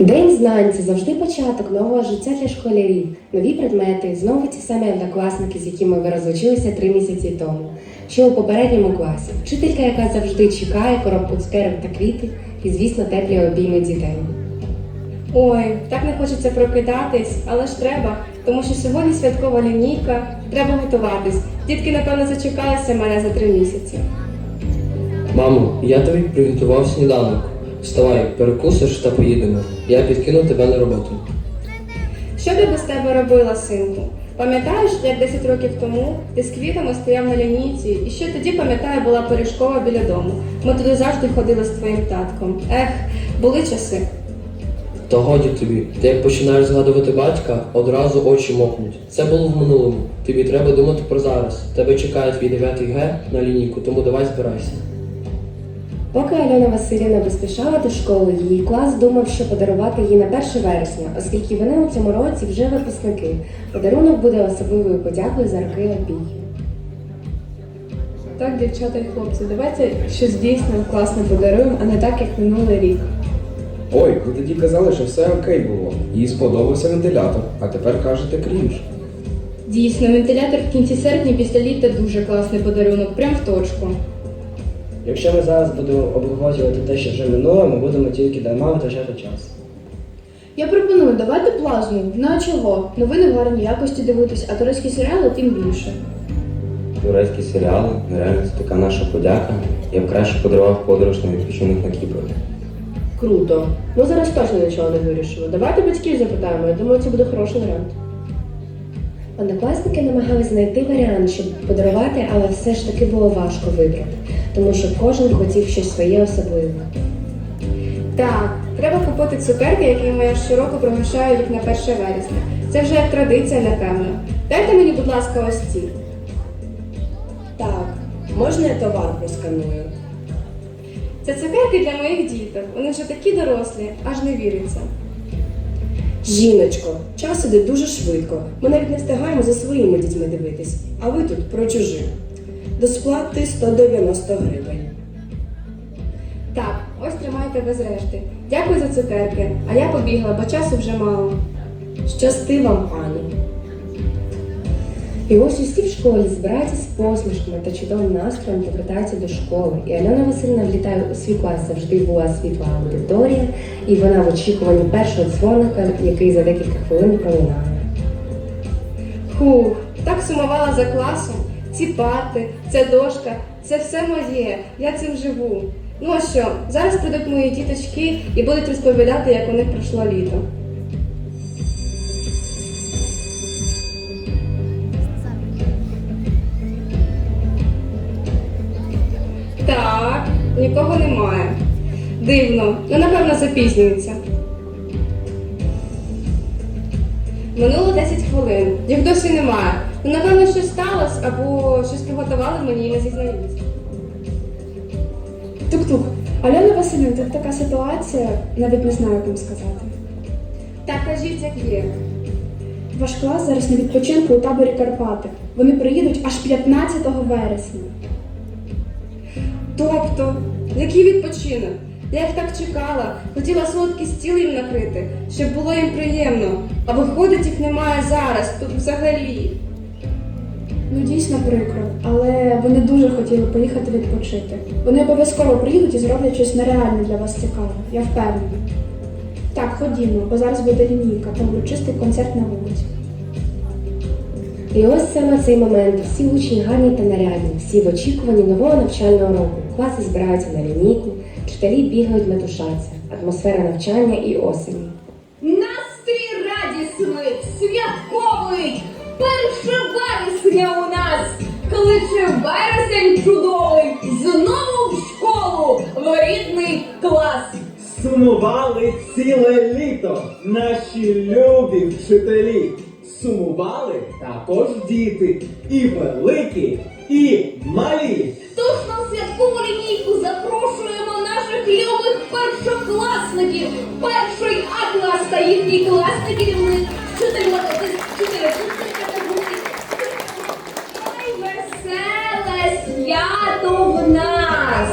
День знань це завжди початок нового життя для школярів. Нові предмети, знову ті самі однокласники, з якими ви розлучилися три місяці тому. Що у попередньому класі, вчителька, яка завжди чекає коробку цукерок та квіти, і, звісно, теплі обійми дітей. Ой, так не хочеться прокидатись, але ж треба, тому що сьогодні святкова лінійка, треба готуватись. Дітки, напевно, зачекалися мене за три місяці. Мамо, я тобі приготував сніданок. Вставай, перекусиш та поїдемо. Я підкину тебе на роботу. Що би без тебе робила, синку? Пам'ятаєш, як 10 років тому ти з квітами стояв на лінійці, і ще тоді, пам'ятаю, була пиріжкова біля дому. Ми туди завжди ходили з твоїм татком. Ех, були часи. Та годі тобі, ти як починаєш згадувати батька, одразу очі мокнуть. Це було в минулому. Тобі треба думати про зараз. Тебе чекає твій 9 Г на лінійку, тому давай збирайся. Поки Альона Васильівна поспішала до школи, її клас думав, що подарувати їй на 1 вересня, оскільки вони у цьому році вже випускники. Подарунок буде особливою подякою за роки опіки. Так, дівчата і хлопці, давайте щось дійсно класно подаруємо, а не так, як минулий рік. Ой, ви тоді казали, що все окей було. Їй сподобався вентилятор, а тепер кажете крінж. Дійсно, вентилятор в кінці серпня після літа дуже класний подарунок, прям в точку. Якщо ми зараз будемо обговорювати те, що вже минуло, ми будемо тільки дарма витрачати час. Я пропоную, давайте плазму. Ну а чого? Новини в гарній якості дивитись, а турецькі серіали тим більше. Турецькі серіали, нереально це така наша подяка. Я б краще подарував подорож на відпочинок на Кіпр. Круто. Ми зараз точно нічого не вирішили. Давайте батьків запитаємо. Я думаю, це буде хороший варіант. Однокласники намагалися знайти варіант, щоб подарувати, але все ж таки було важко вибрати, тому що кожен хотів щось своє особливе. Так, треба купити цукерки, якими я щороку пригощаю їх на 1 вересня. Це вже як традиція, напевно. Дайте мені, будь ласка, ось ці. Так, можна я товар просканую? Це цукерки для моїх діток. Вони вже такі дорослі, аж не віриться. Жіночко, час іде дуже швидко. Ми навіть не встигаємо за своїми дітьми дивитись, а ви тут про чужих. До сплати 190 гривень. Так, ось тримайте без решти. Дякую за цукерки, а я побігла, бо часу вже мало. Щасти вам, пані. І ось усі в школі збираються з посмішками та чудовим настроєм повертаються до школи. І Альона Васильівна влітає у свій клас, завжди була світла аудиторія, і вона в очікуванні першого дзвоника, який за декілька хвилин пролунає. Хух, так сумувала за класом. Ці парти, ця дошка, це все моє. Я цим живу. Ну а що, зараз прийдуть мої діточки і будуть розповідати, як у них пройшло літо. Так, нікого немає. Дивно, ну напевно запізнюється. Минуло 10 хвилин. Їх досі немає. Ну, напевно, щось сталося або щось приготували мені і не зізнаються. Тук-тук. Альона Васильівна, тут така ситуація, навіть не знаю, як вам сказати. Так кажіть, як є. Ваш клас зараз на відпочинку у таборі Карпати. Вони приїдуть аж 15 вересня. Тобто, який відпочинок? Я їх так чекала, хотіла солодкий стіл їм накрити, щоб було їм приємно. А виходить, їх немає зараз, тут взагалі. Ну дійсно прикро, але вони дуже хотіли поїхати відпочити. Вони обов'язково приїдуть і зроблять щось нереальне для вас цікаве, я впевнена. Так, ходімо, бо зараз буде лінійка, там чистий концерт на вулиці. І ось саме цей момент всі учні гарні та нарядні, всі в очікуванні нового навчального року. Класи збираються на лінійку, вчителі бігають метушаться, атмосфера навчання і осені. Настрій радісний, святковий, перше вересня у нас, кличе вересень чудовий, знову в школу, в рідний клас. Сумували ціле літо наші любі вчителі. Сумували також діти, і великі, і малі. Тож на святкову лінійку запрошуємо наших любих першокласників, перший А клас та їхній класний керівник, вчитель математики, вчитель Ой, веселе свято в нас!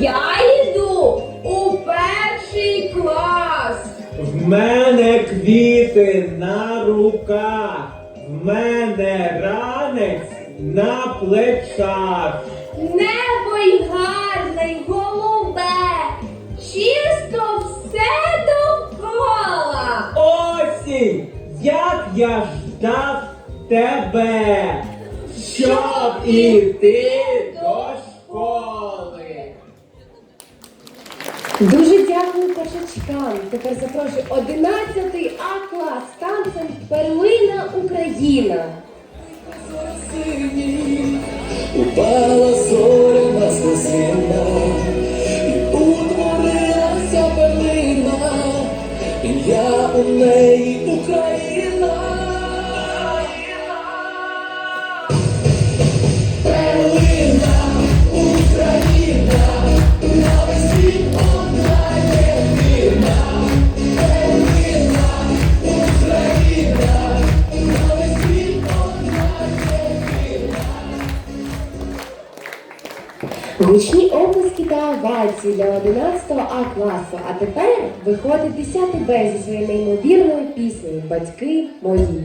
Я йду у перший клас! В мене квіти на руках, в мене ранець на плечах. Небо й гарне, й голубе, чисто все довкола. Осінь, як я ждав тебе, щоб іти дякую першачкам. Тепер запрошую 11 А клас танцем Перлина Україна. Упала зоряна слезина, Гучні обласки та овації для 11 А класу. А тепер виходить 10 Б зі своєю неймовірною піснею Батьки мої.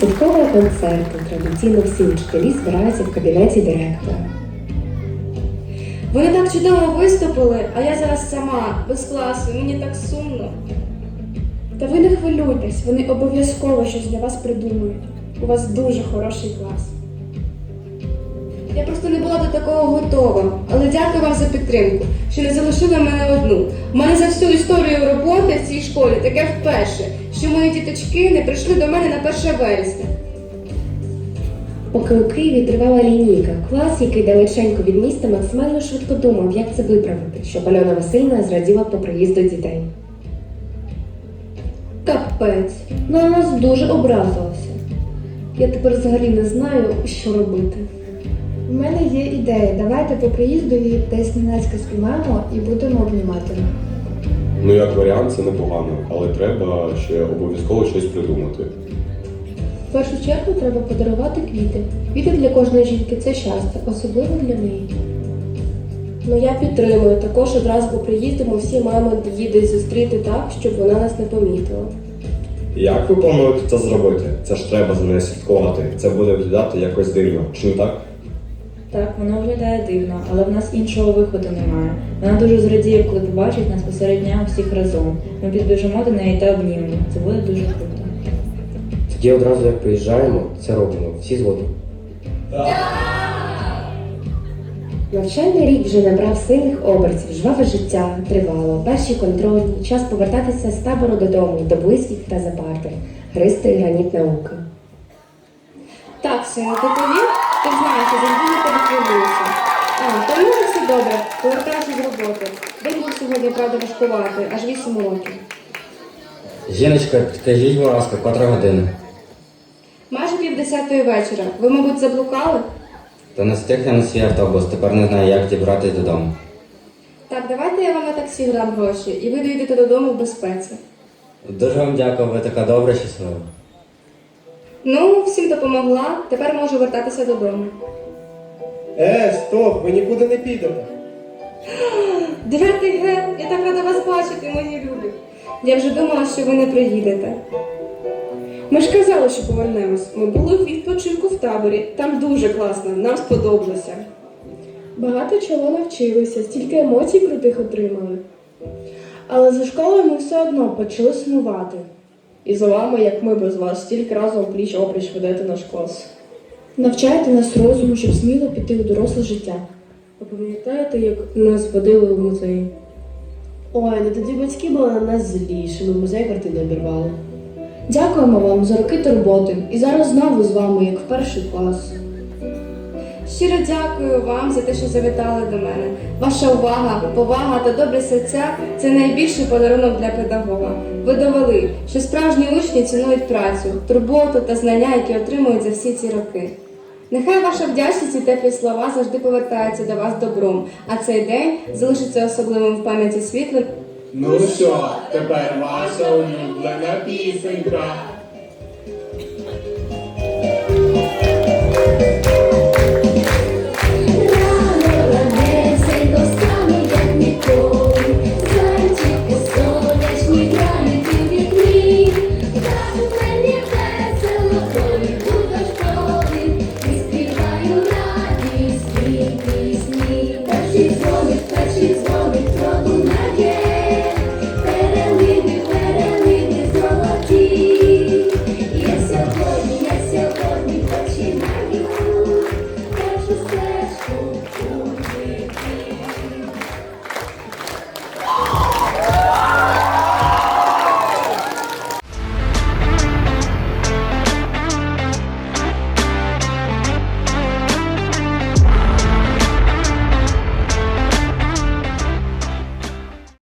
Святкового концерту традиційно всі вчителі збираються в кабінеті директора. Вони так чудово виступили, а я зараз сама, без класу, мені так сумно. Та ви не хвилюйтесь, вони обов'язково щось для вас придумають. У вас дуже хороший клас. Я просто не була до такого готова. Але дякую вам за підтримку, що не залишили мене одну. У мене за всю історію роботи в цій школі таке вперше, що мої діточки не прийшли до мене на 1 вересня. Поки у Києві тривала лінійка, клас, який далеченько від міста, максимально швидко думав, як це виправити, щоб Альона Васильівна зраділа по приїзду дітей. Капець. Ну, на нас дуже образилася. Я тепер взагалі не знаю, що робити. У мене є ідея. Давайте по приїздові десь ненацька спіймаємо і будемо обнімати. Ну, як варіант, це непогано, але треба ще обов'язково щось придумати. В першу чергу треба подарувати квіти. Квіти для кожної жінки це щастя, особливо для неї. Ну я підтримую. Також одразу по приїзду ми всі маємо її десь зустріти так, щоб вона нас не помітила. Як ви плануєте це зробити? Це ж треба за нею слідкувати. Це буде виглядати якось дивно, чи не так? Так, воно виглядає дивно, але в нас іншого виходу немає. Вона дуже зрадіє, коли побачить нас посеред дня усіх разом. Ми підбіжимо до неї та обнімемо. Це буде дуже круто. Тоді одразу як приїжджаємо, це робимо. Всі згодні. Навчальний рік вже набрав сильних обертів, жваве життя тривало, перші контрольні, час повертатися з табору додому, до близьких та за парти, гристи граніт науки. Так, сину, ти повів? Ти знаєш, я завжди на тебе хвилююся. А, то може все добре, повертайся з роботи. День був сьогодні, правда, важкувати, аж 8 років. Жіночка, підкажіть, будь ласка, котра година. Майже півдесятої вечора. Ви, мабуть, заблукали? Та не встиг я на свій автобус, тепер не знаю, як дібратись додому. Так, давайте я вам на таксі дам гроші, і ви доїдете додому в безпеці. Дуже вам дякую, ви така добра, щаслива. Ну, всім допомогла, тепер можу вертатися додому. Е, стоп, ви нікуди не підете. Дев'ятий Г, я так рада вас бачити, мої любі. Я вже думала, що ви не приїдете. Ми ж казали, що повернемось. Ми були в відпочинку в таборі. Там дуже класно, нам сподобалося. Багато чого навчилися, стільки емоцій крутих отримали. Але за школою ми все одно почали сумувати. І за вами, як ми без вас, стільки разом пліч опліч ведете наш клас. Навчайте нас розуму, щоб сміло піти у доросле життя. Ви пам'ятаєте, як нас водили в музей? Ой, не тоді батьки були на нас злі, що ми музей картини обірвали. Дякуємо вам за роки турботи і зараз знову з вами, як в перший клас. Щиро дякую вам за те, що завітали до мене. Ваша увага, повага та добрі серця це найбільший подарунок для педагога. Ви довели, що справжні учні цінують працю, турботу та знання, які отримують за всі ці роки. Нехай ваша вдячність і теплі слова завжди повертаються до вас добром, а цей день залишиться особливим в пам'яті світлим Ну що, тепер ваша улюблена пісенька.